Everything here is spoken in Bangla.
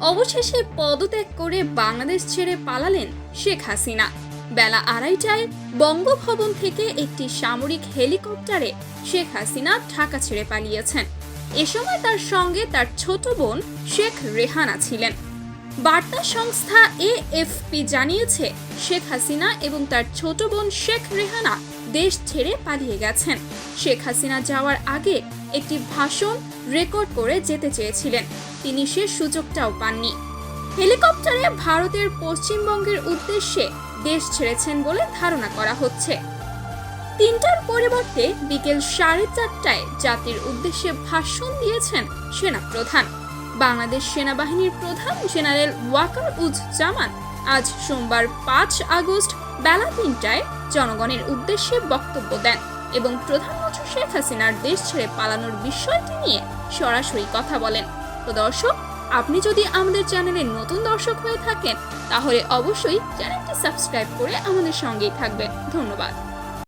অবশেষে পদত্যাগ করে বাংলাদেশ ছেড়ে পালালেন শেখ হাসিনা। বেলা আড়াইটায় বঙ্গভবন থেকে একটি সামরিক হেলিকপ্টারে শেখ হাসিনা ঢাকা ছেড়ে পালিয়েছেন। এ সময় তার সঙ্গে তার ছোট বোন শেখ রেহানা ছিলেন। বার্তা সংস্থা এএফপি জানিয়েছে, শেখ হাসিনা এবং তার ছোট বোন শেখ রেহানা দেশ ছেড়ে পালিয়ে গেছেন। শেখ হাসিনা যাওয়ার আগে একটি ভাষণ রেকর্ড করে যেতে চেয়েছিলেন। তিনি সে সুযোগটাও পাননি। হেলিকপ্টারে ভারতের পশ্চিমবঙ্গের উদ্দেশ্যে দেশ ছেড়েছেন বলে ধারণা করা হচ্ছে। তিনটার পরিবর্তে বিকেল সাড়ে চারটায় জাতির উদ্দেশ্যে ভাষণ দিয়েছেন সেনাপ্রধান। বাংলাদেশ সেনাবাহিনীর প্রধান জেনারেল ওয়াকার উজ্জামান আজ সোমবার পাঁচ আগস্ট বেলা তিনটায় জনগণের উদ্দেশ্যে বক্তব্য দেন এবং প্রধানমন্ত্রী শেখ হাসিনার দেশ ছেড়ে পালানোর বিষয়টি নিয়ে সরাসরি কথা বলেন। তো দর্শক, আপনি যদি আমাদের চ্যানেলে নতুন দর্শক হয়ে থাকেন, তাহলে অবশ্যই চ্যানেলটি সাবস্ক্রাইব করে আমাদের সঙ্গেই থাকবেন। ধন্যবাদ।